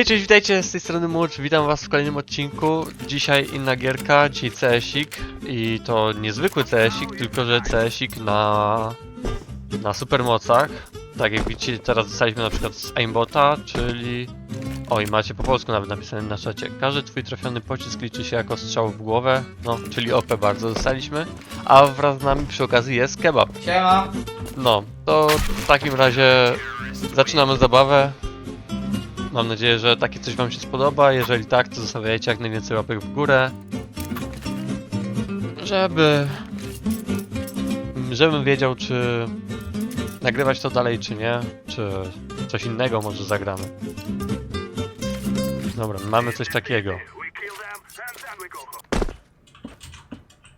Hej, cześć, witajcie, z tej strony Mucz, witam was w kolejnym odcinku. Dzisiaj inna gierka, dzisiaj CSik i to niezwykły CSik, tylko że CSik na, na supermocach. Tak jak widzicie, teraz dostaliśmy na przykład z aimbota, czyli... Oj, macie po polsku nawet napisane na czacie. Każdy twój trafiony pocisk liczy się jako strzał w głowę, no, czyli OP bardzo dostaliśmy. A wraz z nami przy okazji jest kebab. Siema. No, to w takim razie zaczynamy zabawę. Mam nadzieję, że takie coś wam się spodoba. Jeżeli tak, to zostawiajcie jak najwięcej łapek w górę. Żeby... Żebym wiedział, czy nagrywać to dalej, czy nie. Czy coś innego może zagramy. Dobra, mamy coś takiego.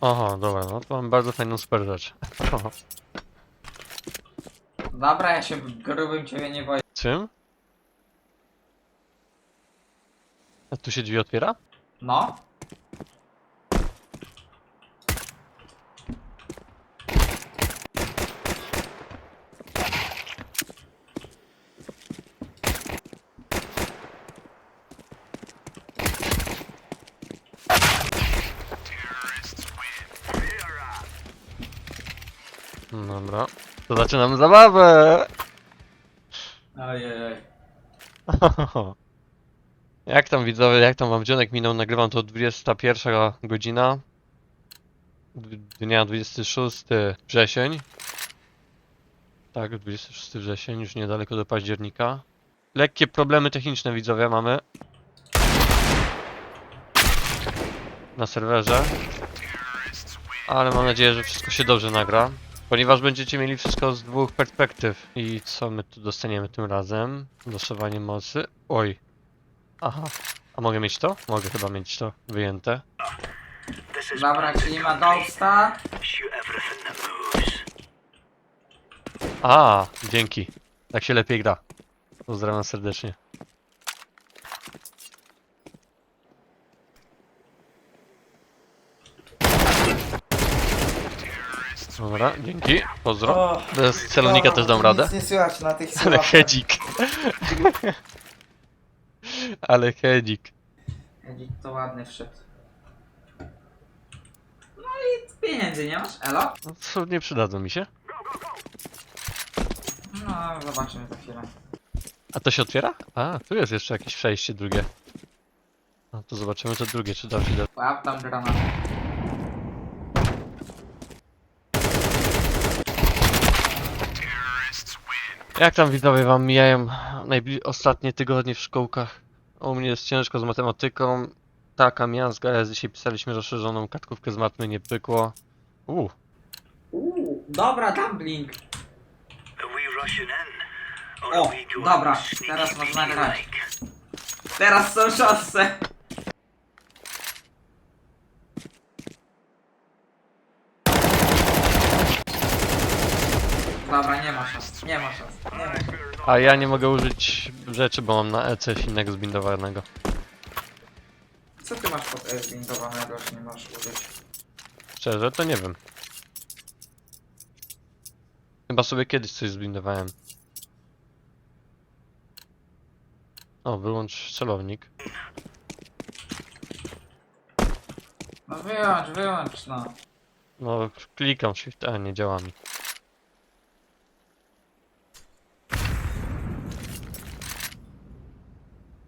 Oho, dobra, no to mam bardzo fajną super rzecz. Oho. Dobra, ja się w grubym ciebie nie boję. Czym? A tu się drzwi otwiera? No. Dobra. To zaczynamy zabawę! Ojej. Jak tam widzowie, jak tam wam dzionek minął? Nagrywam to 21 godzina. Dnia 26 wrzesień. Tak, 26 wrzesień, już niedaleko do października. Lekkie problemy techniczne widzowie mamy. Na serwerze. Ale mam nadzieję, że wszystko się dobrze nagra. Ponieważ będziecie mieli wszystko z dwóch perspektyw. I co my tu dostaniemy tym razem? Losowanie mocy. Oj. Aha. A mogę mieć to? Mogę chyba mieć to wyjęte. Dobra, czyli ma Ghosta. A, dzięki. Tak się lepiej gra. Pozdrawiam serdecznie. Dobra, dzięki. Pozdro. Bez celownika też dam radę. Nic nie słychać na tych Ale hedzik. Ale hedzik. Edzik to ładny wszedł. No i pieniędzy nie masz, elo? No to nie przydadzą mi się. No, zobaczymy za chwilę. A to się otwiera? A, tu jest jeszcze jakieś przejście drugie. No to zobaczymy to drugie, czy da się da. Łap tam granat. Jak tam widzowie wam mijają najbli- ostatnie tygodnie w szkołkach? U mnie jest ciężko z matematyką. Taka miazga, jest dzisiaj pisaliśmy rozszerzoną kartkówkę z matmy, nie pykło. Uuu, Uuu, dobra, dumpling. O, dobra, teraz można grać. Teraz są szanse. Dobra, nie ma szans, nie ma szans, nie ma szans. a ja nie mogę użyć rzeczy, bo mam na E coś innego zbindowanego. Co ty masz pod E zbindowanego, że nie możesz użyć? Szczerze, to nie wiem. Chyba sobie kiedyś coś zbindowałem. O, wyłącz celownik. No wyłącz, wyłącz, no. No, klikam shift, a nie działa mi.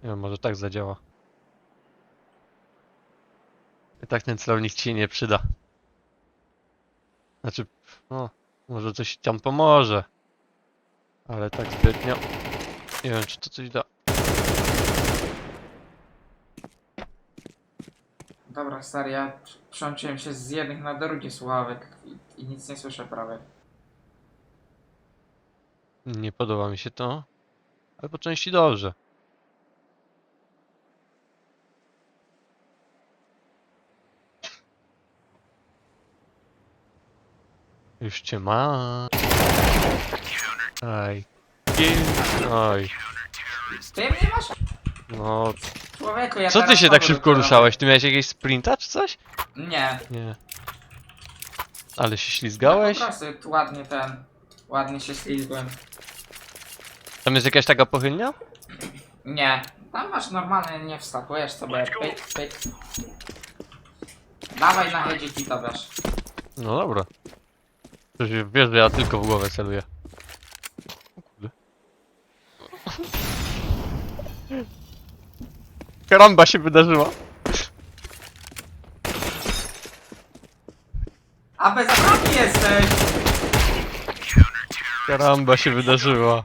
Nie wiem, może tak zadziała. I tak ten celownik ci nie przyda. Znaczy, no, może coś tam pomoże. Ale tak zbytnio. Nie wiem, czy to coś da. Dobra, stary, ja pr- przełączyłem się z jednych na drugie słuchawek i, i nic nie słyszę prawie. Nie podoba mi się to. Ale po części dobrze. Już cię ma. Aj. Pię- Oj. Ty mnie masz? No. Człowieku, ja Co ty teraz się tak szybko ruszałeś? Ty miałeś jakieś sprinta czy coś? Nie. Nie. Ale się ślizgałeś? po prostu tu ładnie ten... Ładnie się ślizgłem. Tam jest jakaś taka pochylnia? Nie. Tam masz normalnie, nie wskakujesz sobie, pyk, pyk. Dawaj na hedzik i to wiesz. No dobra. Przecież wiesz, że ja tylko w głowę celuję. O kurde. Karamba się wydarzyła. A bez broni jesteś! Karamba się wydarzyła.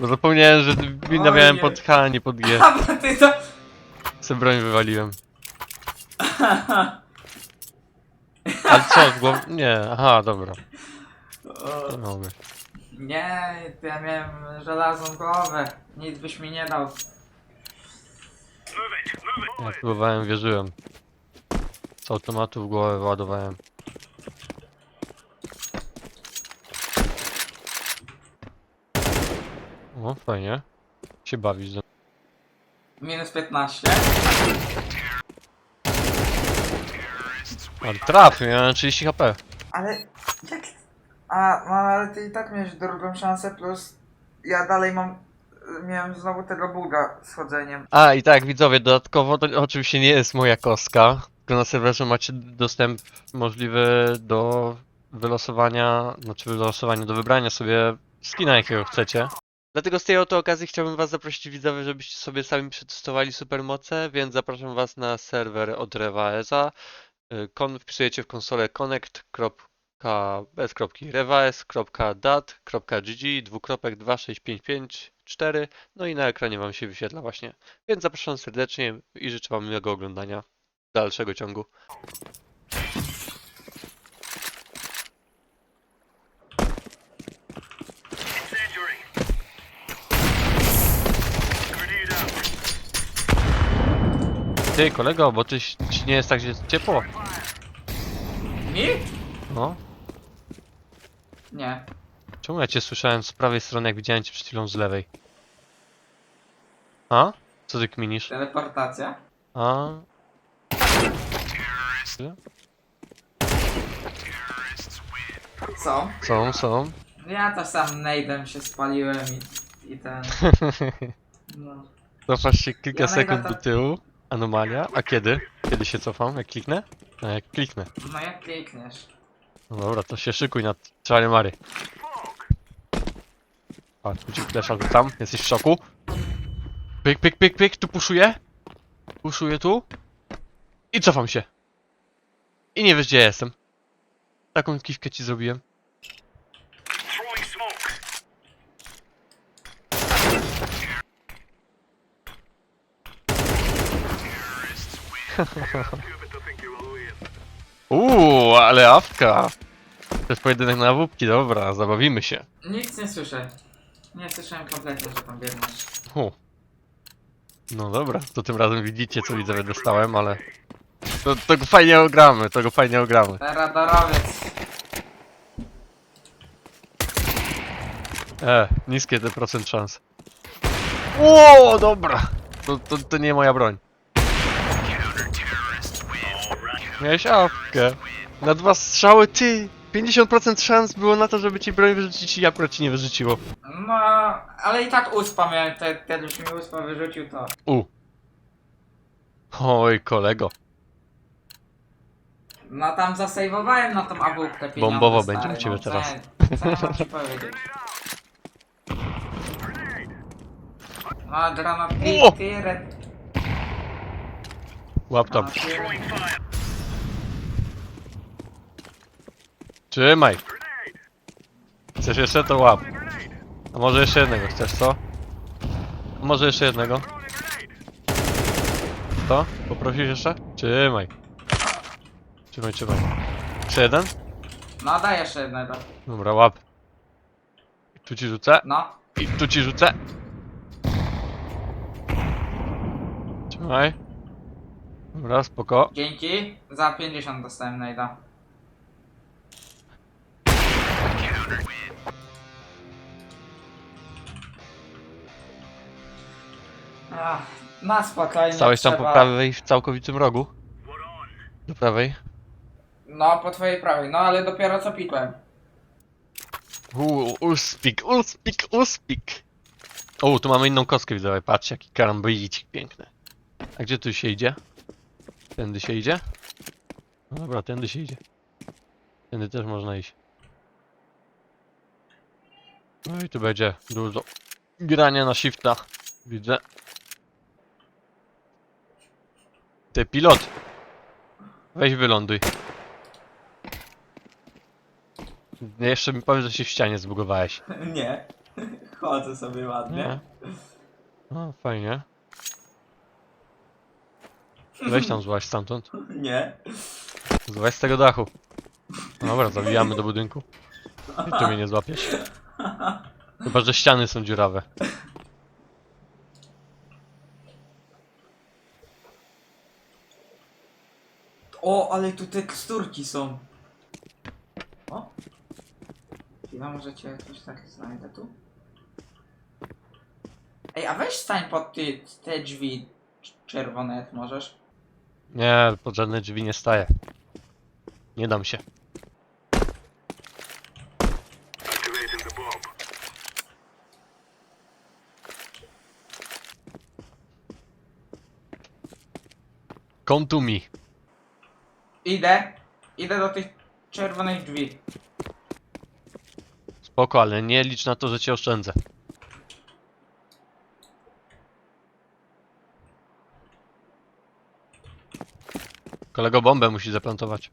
Bo zapomniałem, że winna miałem pod H, a nie pod G. A bo ty to... Se broń wywaliłem. Ale co, w głowie? Nie, aha, dobra. To mogę. Nie, to ja miałem żelazną głowę. Nic byś mi nie dał. Ja próbowałem, wierzyłem. Z automatu w głowę ładowałem. O, fajnie. Się bawisz ze Minus 15. Ale traf, miałem 30 HP. Ale jak... A, no ale ty i tak miałeś drugą szansę, plus ja dalej mam... Miałem znowu tego buga z chodzeniem. A i tak, widzowie, dodatkowo to oczywiście nie jest moja kostka. Tylko na serwerze macie dostęp możliwy do wylosowania, znaczy wylosowania, do wybrania sobie skina jakiego chcecie. Dlatego z tej oto okazji chciałbym was zaprosić widzowie, żebyście sobie sami przetestowali supermoce, więc zapraszam was na serwer od Revaesa. Y, Kon wpisujecie w konsolę connect. Bez kropki revaes.dat.gg dwukropek 26554 no i na ekranie wam się wyświetla właśnie. Więc zapraszam serdecznie i życzę wam miłego oglądania dalszego ciągu. Ty kolego, bo ty ci nie jest tak, że jest ciepło? Mi? No. Nie. Czemu ja cię słyszałem z prawej strony, jak widziałem cię przed chwilą z lewej? A? Co ty kminisz? Teleportacja? A? Co? Są, są. Ja to sam nade'em się spaliłem i, i ten... No. Cofasz się kilka Ja sekund do tyłu. Anomalia. A kiedy? Kiedy się cofam? Jak kliknę? A jak kliknę. No jak klikniesz. No dobra, to się szykuj na czary mary. A, tu ci flesza rzucam. Jesteś w szoku? Pyk, pyk, pyk, pyk. Tu puszuję. Puszuję tu. I cofam się. I nie wiesz gdzie ja jestem. Taką kiwkę ci zrobiłem. Uuu, ale awka. To jest pojedynek na wódki, dobra, zabawimy się. Nic nie słyszę. Nie słyszałem kompletnie, że tam biegniesz. Hu. No dobra, to tym razem widzicie co widzowie dostałem, ale... To, to go fajnie ogramy, to go fajnie ogramy. Radorowiec. E, niskie te procent szans. O, dobra! To, to, to nie moja broń. Miałeś awkę. Na dwa strzały, ty! 50% szans było na to, żeby ci broń wyrzucić i akurat ci nie wyrzuciło. No, ale i tak uspa miałem, te, kiedyś mi uspa wyrzucił to. U. Oj, kolego. No tam zasejwowałem na tą AWP pieniądze, Bombowo stary, będzie u ciebie no, co teraz. ja- Co ja mam ci powiedzieć? O! tyret. Łap tam. Trzymaj. Chcesz jeszcze to łap. A może jeszcze jednego chcesz, co? A może jeszcze jednego? Co? Poprosisz jeszcze? Trzymaj. Trzymaj, trzymaj. Jeszcze jeden? No, daj jeszcze jednego. Dobra, łap. I tu ci rzucę. No, I tu ci rzucę. Trzymaj. Dobra, spoko. dzięki. Za 50 dostałem najda. Ach, na spokojnie. Stałeś tam po trzeba- prawej w całkowitym rogu? Do prawej? No, po twojej prawej, no ale dopiero co pikłem. Uuu, uspik, uspik, uspik. O, tu mamy inną kostkę widzę, patrzcie jaki karambolicik piękny. A gdzie tu się idzie? Tędy się idzie? No dobra, tędy się idzie. Tędy też można iść. No i tu będzie dużo grania na shifta. Widzę. Ty pilot! Weź wyląduj. Jeszcze mi powiem, że się w ścianie zbugowałeś. Nie. Chodzę sobie ładnie. Nie? No, fajnie. Weź tam złaź stamtąd. Nie. Złaź z tego dachu. No Dobra, zawijamy do budynku. I tu mnie nie złapiesz. Chyba, że ściany są dziurawe. O, ale tu teksturki są. O. Chwila, możecie coś tak znajdę tu. Ej, a weź stań pod ty, te drzwi cz- czerwone, jak możesz. Nie, pod żadne drzwi nie staję. Nie dam się. Come to me. Idę. Idę do tych czerwonych drzwi. Spoko, ale nie licz na to, że cię oszczędzę. Kolego bombę musi zaplantować.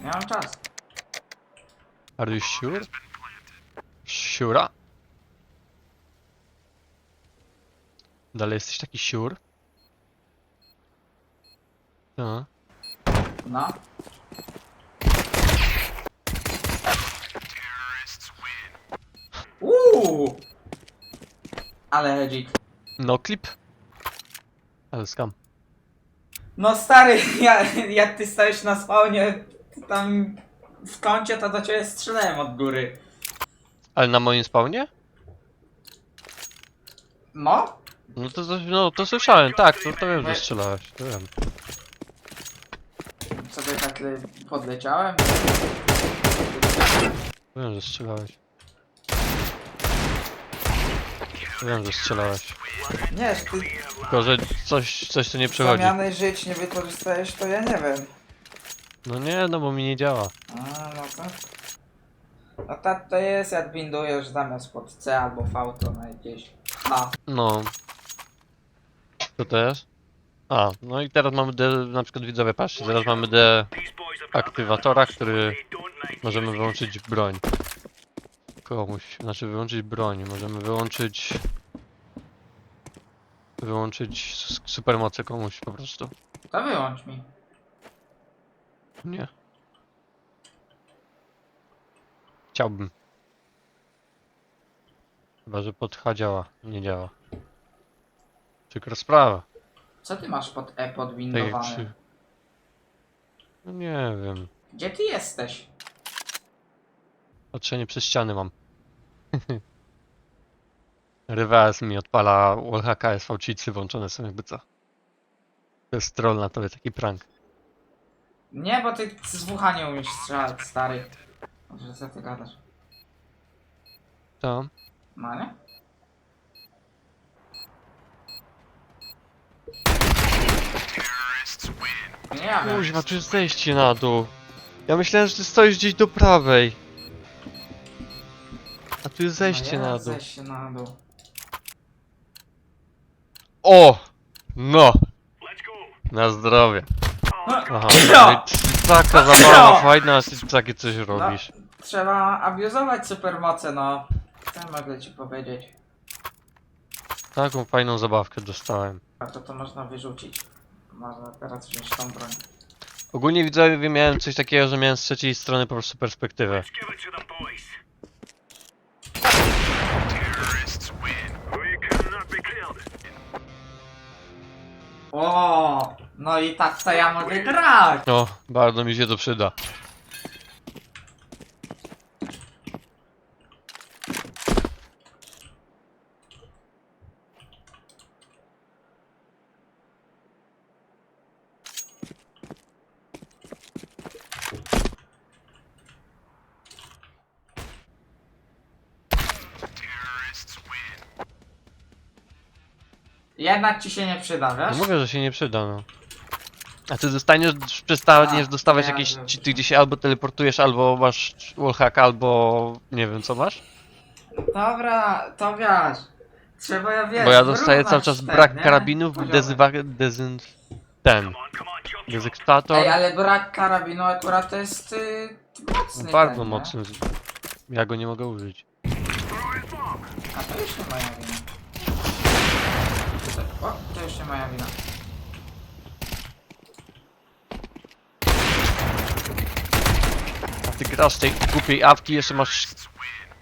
Nie mam czasu. Are you sure? Sure? Dalej jesteś taki sure? No. No. Uuu! Ale hedzik. No clip. Ale skam. No stary, ja, jak ty stałeś na spawnie tam w kącie, to do ciebie strzelałem od góry. Ale na moim spawnie? No? No to, to, no, to słyszałem, tak, to, to wiem, że strzelałeś, to wiem. Sobie tak le- podleciałem. Wiem, że strzelałeś. Wiem, że strzelałeś. Nie, ty Tylko, że coś, coś tu nie przychodzi. zamiany żyć nie wykorzystałeś, to ja nie wiem. No nie, no bo mi nie działa. A, no to... No tak to jest, jak windujesz zamiast pod C albo V, to na jakieś H. No. Co to jest? A, no i teraz mamy D, na przykład widzowie, patrzcie, teraz mamy D aktywatora, który możemy wyłączyć broń. Komuś, znaczy wyłączyć broń, możemy wyłączyć... Wyłączyć supermoce komuś po prostu. To wyłącz mi. Nie. Chciałbym. Chyba, że pod H działa. Nie działa. Przykra sprawa. Co ty masz pod E jak podwindowane? przy... No nie wiem. Gdzie ty jesteś? Patrzenie przez ściany mam. Reverse mi odpala wallhacka SV cheatsy włączone są jakby co. To jest troll na tobie, taki prank. Nie, bo ty z WH nie umiesz strzelać, stary. Może co ty gadasz? To. No nie? Nie wiem. Kuźwa, tu jest zejście na dół. Ja myślałem, że ty stoisz gdzieś do prawej. A tu jest zejście no na jest dół. Zejście na dół. O! No! Na zdrowie. Aha, No. i taka zabawa fajna, a ty takie coś robisz. Trzeba abuzować supermoce, no. Co mogę ci powiedzieć? Taką fajną zabawkę dostałem. A to to można wyrzucić. Można teraz wziąć tą broń. Ogólnie widzowie miałem coś takiego, że miałem z trzeciej strony po prostu perspektywę. O, no i tak to ja mogę grać. O, bardzo mi się to przyda. Jednak ci się nie przyda, No wiesz? mówię, że się nie przyda, no. A ty dostaniesz, przestaniesz A, dostawać ja jakieś cheaty, gdzie się albo teleportujesz, albo masz wallhack, albo nie wiem co masz? Dobra, to wiesz. Trzeba ja wiesz. Bo ja dostaję cały wyrównać czas ten, brak nie? karabinów, Poziomy. dezywa, dezyn... ten, dezyktator, Ej, ale brak karabinu akurat to jest y, mocny. bardzo ten, nie? mocny. Ja go nie mogę użyć. A to wina. To- O, to jeszcze moja wina. A ty grasz tej głupiej awki, jeszcze masz...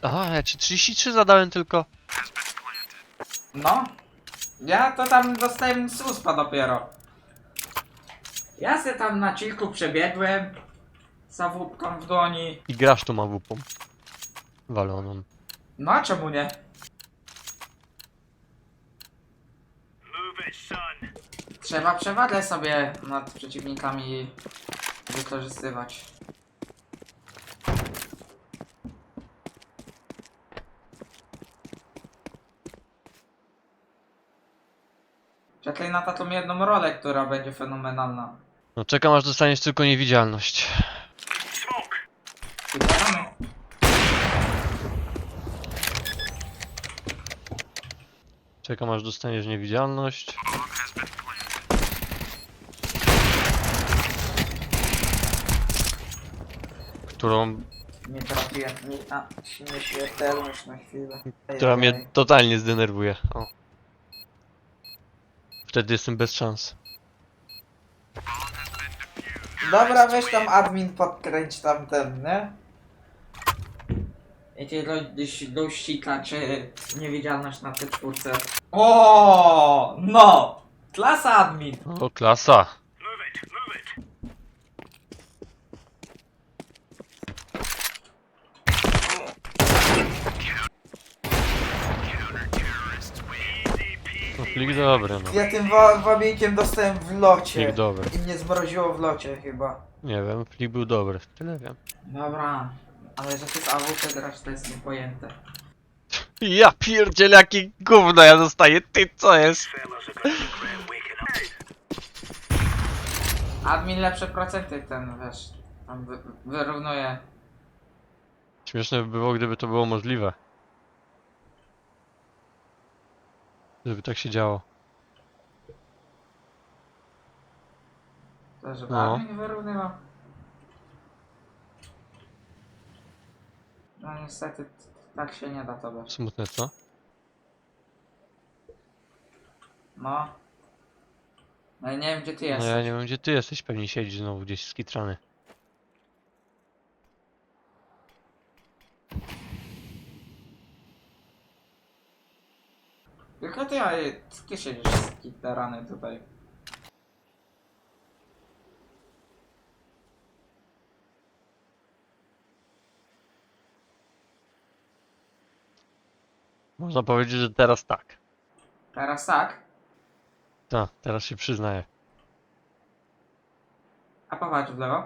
Aha, ja ci 33 zadałem tylko. No. Ja to tam dostałem z uspa dopiero. Ja se tam na cilku przebiegłem. Z awupką w dłoni. I grasz tą awupą. Waloną. No a czemu nie? Trzeba przewagę sobie nad przeciwnikami wykorzystywać. Czekaj na taką jedną rolę, która będzie fenomenalna. No czekam aż dostaniesz tylko niewidzialność. Czekam aż dostaniesz niewidzialność. Którą, Nie trafiłem. Nie, a, nieśmiertelność na chwilę. która mnie totalnie zdenerwuje. O. Wtedy jestem bez szans. Dobra, weź tam admin podkręć tamten, nie? Jakie do ścika, czy niewidzialność na tej czwórce. O, no! Klasa admin! O, klasa. No, flik dobry, no. Ja tym wa wabikiem dostałem w locie. Flik dobry. I mnie zmroziło w locie chyba. Nie wiem, flik był dobry, tyle wiem. Dobra, ale że ty w AWP grasz to jest niepojęte. Ja pierdziel jakie gówno ja dostaję, ty co jest? Admin lepsze procenty ten, wiesz, tam wy wyrównuje. Śmieszne by było, gdyby to było możliwe. Żeby tak się działo. To, żeby No. admin wyrównywał. No niestety, tak się nie da to. Smutne, co? No. No i nie wiem gdzie ty No jesteś. ja nie wiem, gdzie ty jesteś, pewnie siedzisz znowu gdzieś skitrany. Tylko ty, a ty siedzisz z gitarany tutaj. Można powiedzieć, że teraz tak. Teraz tak, Tak, teraz się przyznaję. a popatrz w lewo.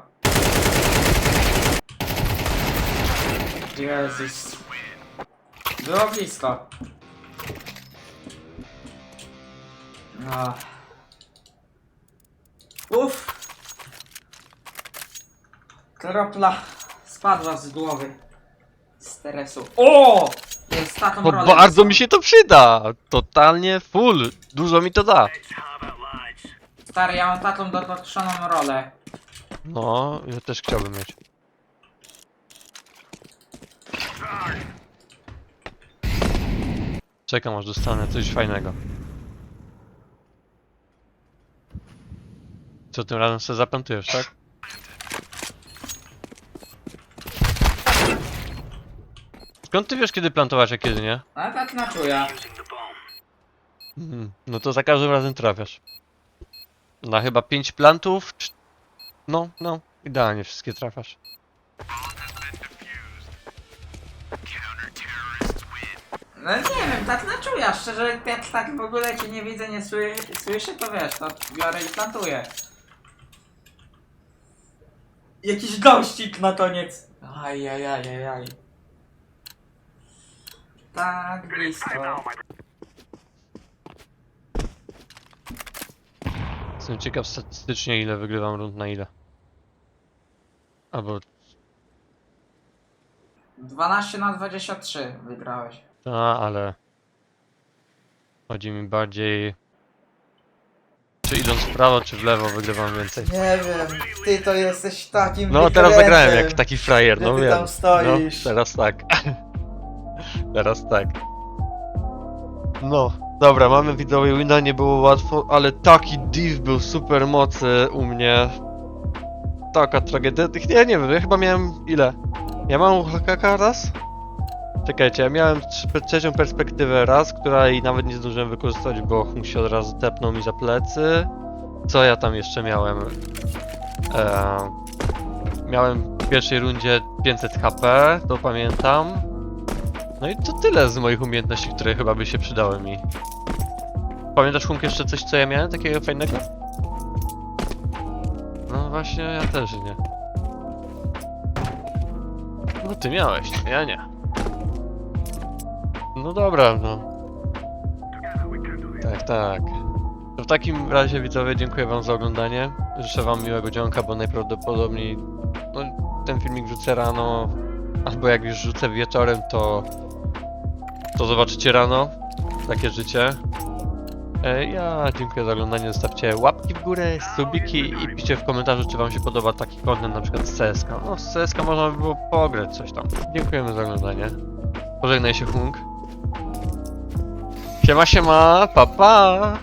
Jezus. Było blisko. No. Uff. Kropla spadła z głowy. Stresu. O! Taką rolę bardzo mi się to przyda! Totalnie full! Dużo mi to da! Stary, ja mam taką dototrzoną rolę. No, ja też chciałbym mieć. Czekam aż dostanę coś fajnego. Co tym razem sobie zaplantujesz, tak? Skąd ty wiesz kiedy plantować, a kiedy nie? A tak na czuja. Mhm. No to za każdym razem trafiasz. Na chyba 5 plantów. cz- No, no, idealnie wszystkie trafiasz. No nie wiem, tak na czuja. Szczerze, jak tak w ogóle cię nie widzę, nie sły, słyszę, to wiesz, to biorę i plantuję. Jakiś gościk na koniec. Ajajajajaj. Tak blisko. Jestem ciekaw statystycznie ile wygrywam rund na ile. Albo 12 na 23 wygrałeś. ta, ale... Chodzi mi bardziej... Czy idąc w prawo, czy w lewo wygrywam więcej. Nie wiem, ty to jesteś takim No teraz wykrętem. zagrałem jak taki frajer, że no ty wiem. tam stoisz. No, teraz tak. Teraz tak. No, dobra, mamy widzowie wina, nie było łatwo, ale taki div był super mocy u mnie. Taka tragedia. Ja nie wiem, ja chyba miałem ile? Ja mam HKK raz? Czekajcie, ja miałem trz- trzecią perspektywę raz, której nawet nie zdążyłem wykorzystać, bo Hung się od razu tepnął mi za plecy. Co ja tam jeszcze miałem? Eee, miałem w pierwszej rundzie 500 HP, to pamiętam. No i to tyle z moich umiejętności, które chyba by się przydały mi. Pamiętasz Hunk jeszcze coś, co ja miałem takiego fajnego? No właśnie, ja też nie. No ty miałeś, ja nie. No dobra, no. Tak, tak. To w takim razie widzowie dziękuję wam za oglądanie. Życzę wam miłego dzionka, bo najprawdopodobniej no, ten filmik wrzucę rano, albo jak już rzucę wieczorem, to to zobaczycie rano. Takie życie. E, Ja dziękuję za oglądanie, zostawcie łapki w górę, subiki i piszcie w komentarzu, czy wam się podoba taki content na przykład z CSK. No z CSK można by było pograć coś tam. Dziękujemy za oglądanie. Pożegnaj się Hung. Siema siema, pa pa!